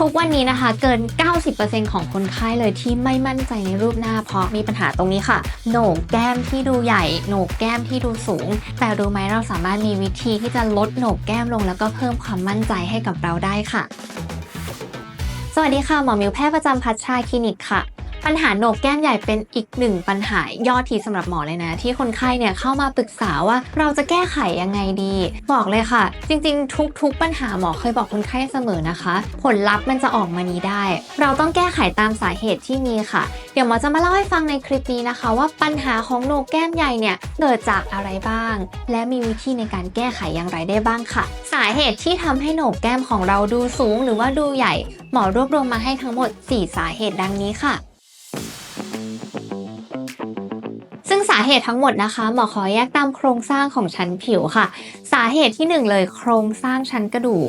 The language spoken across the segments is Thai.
ทุกวันนี้นะคะเกิน 90%ของคนไข้เลยที่ไม่มั่นใจในรูปหน้าเพราะมีปัญหาตรงนี้ค่ะ โหนกแก้มที่ดูใหญ่ โหนกแก้มที่ดูสูง แต่รู้ไหมเราสามารถมีวิธีที่จะลดโหนกแก้มลง แล้วก็เพิ่มความมั่นใจให้กับเราได้ค่ะ สวัสดีค่ะ หมอมิวแพทย์ประจำพัชชาคลินิกค่ะ ปัญหาโหนกแก้มใหญ่เป็นอีกหนึ่งปัญหายอดทีสำหรับหมอเลยนะ ที่คนไข้เนี่ยเข้ามาปรึกษาว่าเราจะแก้ไขยังไงดี บอกเลยค่ะ จริงๆ ทุก ๆ ปัญหาหมอเคยบอกคนไข้เสมอนะคะ ผลลัพธ์มันจะออกมานี้ได้ เราต้องแก้ไขตามสาเหตุที่มีค่ะ เดี๋ยวหมอจะมาเล่าให้ฟังในคลิปนี้นะคะ ว่าปัญหาของโหนกแก้มใหญ่เนี่ยเกิดจากอะไรบ้าง และมีวิธีในการแก้ไขอย่างไรได้บ้างค่ะ สาเหตุที่ทำให้โหนกแก้มของเราดูสูง หรือว่าดูใหญ่ หมอรวบรวมมาให้ทั้งหมด 4 สาเหตุดังนี้ค่ะาเหตุทั้งหมดนะคะหมอขอแยกตามโครงสร้างของชั้นผิวค่ะ สาเหตุที่หนึ่งเลยโครงสร้างชั้นกระดูก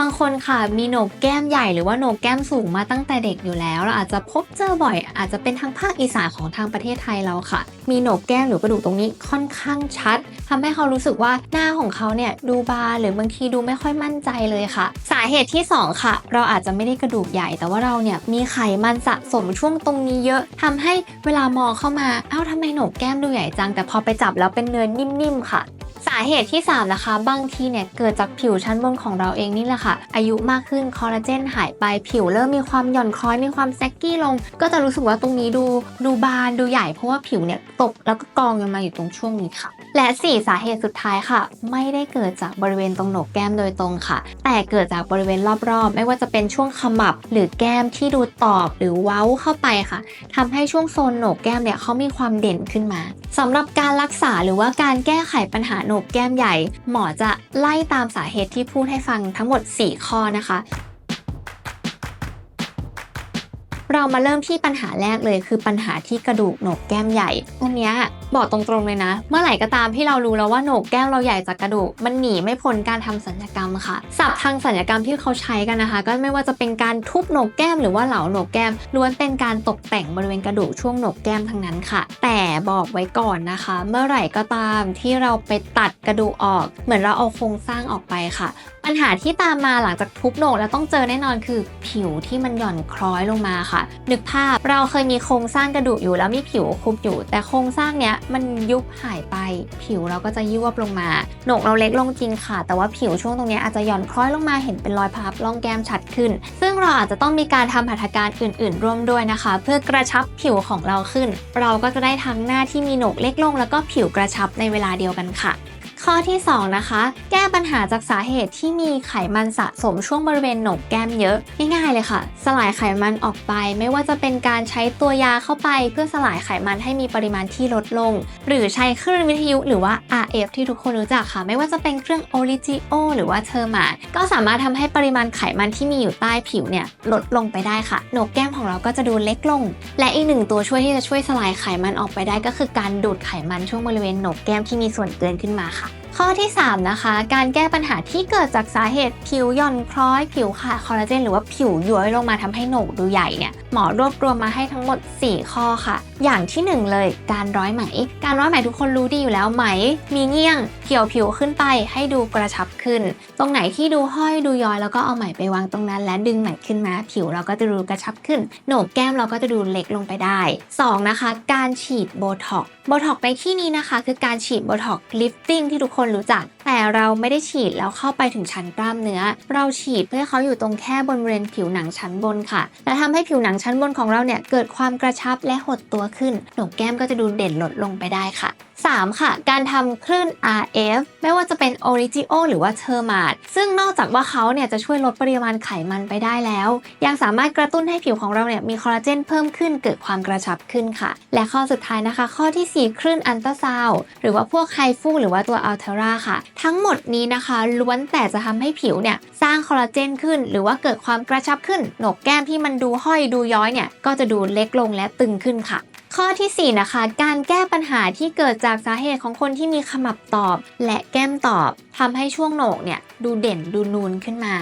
บางคนค่ะมีโหนกแก้มใหญ่หรือว่าโหนกแก้มสูงมาตั้งแต่เด็กอยู่แล้วเราอาจจะพบเจอบ่อย อาจจะเป็นทางภาคอีสานของทางประเทศไทยเราค่ะ มีโหนกแก้มหรือกระดูกตรงนี้ค่อนข้างชัดทำให้เขารู้สึกว่าหน้าของเขาเนี่ยดูบางหรือบางทีดูไม่ค่อยมั่นใจเลยค่ะ สาเหตุที่สองค่ะ เราอาจจะไม่ได้กระดูกใหญ่ แต่ว่าเราเนี่ยมีไขมันสะสมช่วงตรงนี้เยอะทำให้เวลามองเข้ามาเอ้าทำไมโหนกแก้มดูใหญ่จัง แต่พอไปจับแล้วเป็นเนื้อนิ่มๆค่ะ สาเหตุที่ 3 นะคะ บางทีเนี่ยเกิดจากผิวชั้นบนของเราเองนี่แหละค่ะ อายุมากขึ้นคอลลาเจนหายไปผิวเริ่มมีความหย่อนคล้อยมีความแซกกี้ลง ก็จะรู้สึกว่าตรงนี้ดูดูบานดูใหญ่เพราะว่าผิวเนี่ยตกแล้วก็กองกันมาอยู่ตรงช่วงนี้ค่ะ และ 4 สาเหตุสุดท้ายค่ะ ไม่ได้เกิดจากบริเวณตรงโหนกแก้มโดยตรงค่ะ แต่เกิดจากบริเวณรอบๆ ไม่ว่าจะเป็นช่วงขมับหรือแก้มที่ดูตอบหรือเว้าเข้าไปค่ะทำให้ช่วงโซนโหนกแก้มเนี่ยเขามีความเด่นขึ้นมาสำหรับการรักษาหรือว่าการแก้ไขปัญหาโหนกแก้มใหญ่ หมอจะไล่ตามสาเหตุที่พูดให้ฟังทั้งหมด 4 ข้อนะคะ เรามาเริ่มที่ปัญหาแรกเลยคือปัญหาที่กระดูกโหนกแก้มใหญ่อันเนี้ยบอกตรงๆเลยนะ เมื่อไหร่ก็ตามที่เรารู้แล้วว่าโหนกแก้มเราใหญ่จากกระดูกมันหนีไม่พ้นการทำศัลยกรรมค่ะศัพท์ทางศัลยกรรมที่เขาใช้กันนะคะ ก็ไม่ว่าจะเป็นการทุบโหนกแก้มหรือว่าเหลาโหนกแก้มล้วนเป็นการตกแต่งบริเวณกระดูกช่วงโหนกแก้มทั้งนั้นค่ะ แต่บอกไว้ก่อนนะคะ เมื่อไหร่ก็ตามที่เราไปตัดกระดูกออก เหมือนเราเอาโครงสร้างออกไปค่ะ ปัญหาที่ตามมาหลังจากทุบโหนกแล้วต้องเจอแน่นอนคือผิวที่มันหย่อนคล้อยลงมาค่ะ นึกภาพเราเคยมีโครงสร้างกระดูกอยู่แล้วมีผิวคุมอยู่ แต่โครงสร้างเนี้ยมันยุบหายไป ผิวเราก็จะยุบลงมาโหนกเราเล็กลงจริงค่ะ แต่ว่าผิวช่วงตรงนี้อาจจะหย่อนคล้อยลงมาเห็นเป็นรอยพับร่องแก้มชัดขึ้น ซึ่งเราอาจจะต้องมีการทำหัตถการอื่น ๆ ร่วมด้วยนะคะ เพื่อกระชับผิวของเราขึ้น เราก็จะได้ทั้งหน้าที่มีโหนกเล็กลง แล้วก็ผิวกระชับในเวลาเดียวกันค่ะ ข้อที่ 2 นะคะ แก้ปัญหาจากสาเหตุที่มีไขมันสะสมช่วงบริเวณโหนกแก้มเยอะง่ายๆเลยค่ะ สลายไขมันออกไป ไม่ว่าจะเป็นการใช้ตัวยาเข้าไป เพื่อสลายไขมันให้มีปริมาณที่ลดลง หรือใช้เครื่องวิทยุหรือว่า RF ที่ทุกคนรู้จักค่ะ ไม่ว่าจะเป็นเครื่อง Origio หรือว่าเทอร์มาก็สามารถทำให้ปริมาณไขมันที่มีอยู่ใต้ผิวเนี่ยลดลงไปได้ค่ะโหนกแก้มของเราก็จะดูเล็กลง และอีกหนึ่งตัวช่วยที่จะช่วยสลายไขมันออกไปได้ก็คือการดูดไขมันช่วงบริเวณโหนกแก้มที่มีส่วนเกินขึ้นมาค่ะ ข้อที่ 3 นะคะ การแก้ปัญหาที่เกิดจากสาเหตุผิวหย่อนคล้อย ผิวขาดคอลลาเจนหรือว่าผิวย้อยลงมาทำให้โหนกดูใหญ่เนี่ยหมอรวบรวมมาให้ทั้งหมด 4 ข้อค่ะ อย่างที่ 1 เลยการร้อยไหม การร้อยไหมทุกคนรู้ดีอยู่แล้วไหม มีเงี้ยงเกี่ยวผิวขึ้นไปให้ดูกระชับขึ้น ตรงไหนที่ดูห้อยดูย้อยแล้วก็เอาไหมไปวางตรงนั้น และดึงไหมขึ้นมา ผิวเราก็จะดูกระชับขึ้นโหนกแก้มเราก็จะดูเล็กลงไปได้สองนะคะ การฉีดโบท็อกโบท็อกในที่นี้นะคะ คือการฉีดโบท็อกลิฟติ้งที่ทุกคนรู้จัก แต่เราไม่ได้ฉีดแล้วเข้าไปถึงชั้นกล้ามเนื้อ เราฉีดเพื่อเขาอยู่ตรงแค่บนบริเวณผิวหนังชั้นบนค่ะ และทำให้ผิวหนังชั้นบนของเราเนี่ยเกิดความกระชับและหดตัวขึ้นหนกแก้มก็จะดูเด่นลดลงไปได้ค่ะ 3. ค่ะ การทำคลื่น RF ไม่ว่าจะเป็น Origio หรือว่า t e r m a t ซึ่งนอกจากว่าเขาเนี่ยจะช่วยลดปริมาณไขมันไปได้แล้ว ยังสามารถกระตุ้นให้ผิวของเราเนี่ยมีคอลลาเจนเพิ่มขึ้นเกิดความกระชับขึ้นค่ะ และข้อสุดท้ายนะคะ ข้อที่ 4 คลื่นอันตราซาวหรือว่าพวกไฮฟูหรือว่าตัวอัลเทราค่ะทั้งหมดนี้นะคะล้วนแต่จะทำให้ผิวเนี่ยสร้างคอลลาเจนขึ้น หรือว่าเกิดความกระชับขึ้นหนกแก้มที่มันดูห้อยดูย้อยเนี่ยก็จะดูเล็กลงและตึงขึ้นค่ะข้อทีสี่4 นะคะ การแก้ปัญหาที่เกิดจากสาเหตุของคนที่มีขมับตอบ และแก้มตอบ ทำให้ช่วงโหนกเนี่ยดูเด่นดูนูนขึ้นมา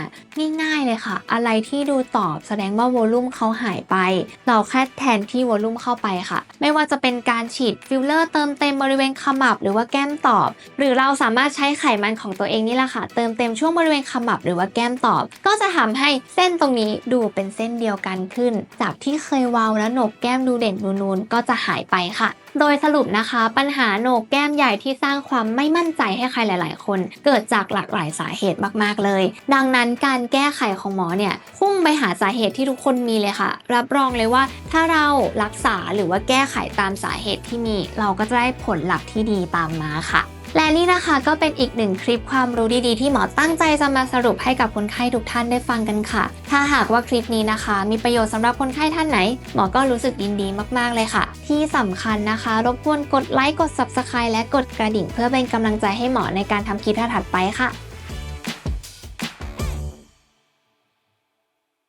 ง่ายๆเลยค่ะ อะไรที่ดูตอบแสดงว่าวอลลุ่มเขาหายไป เราแค่แทนที่วอลลุ่มเข้าไปค่ะ ไม่ว่าจะเป็นการฉีดฟิลเลอร์เติมเต็มบริเวณขมับหรือว่าแก้มตอบ หรือเราสามารถใช้ไขมันของตัวเองนี่แหละค่ะ เติมเต็มช่วงบริเวณขมับหรือว่าแก้มตอบ ก็จะทำให้เส้นตรงนี้ดูเป็นเส้นเดียวกันขึ้น จากที่เคยเวาวและโหนกแก้มดูเด่นดูนูนก็จะหายไปค่ะ โดยสรุปนะคะ ปัญหาโหนกแก้มใหญ่ที่สร้างความไม่มั่นใจให้ใครหลาย ๆ คนเกิดจากหลากหลายสาเหตุมากๆเลย ดังนั้นการแก้ไขของหมอเนี่ยพุ่งไปหาสาเหตุที่ทุกคนมีเลยค่ะ รับรองเลยว่าถ้าเรารักษาหรือว่าแก้ไขตามสาเหตุที่มี เราก็จะได้ผลลัพธ์ที่ดีตามมาค่ะ และนี่นะคะก็เป็นอีกหนึ่งคลิปความรู้ดีๆ ที่หมอตั้งใจจะมาสรุปให้กับคนไข้ทุกท่านได้ฟังกันค่ะ ถ้าหากว่าคลิปนี้นะคะ มีประโยชน์สำหรับคนไข้ท่านไหน หมอก็รู้สึกยินดีมากๆเลยค่ะ ที่สำคัญนะคะ รบกวนกดไลค์กด subscribe และกดกระดิ่ง เพื่อเป็นกำลังใจให้หมอในการทำคลิปถัดไปค่ะ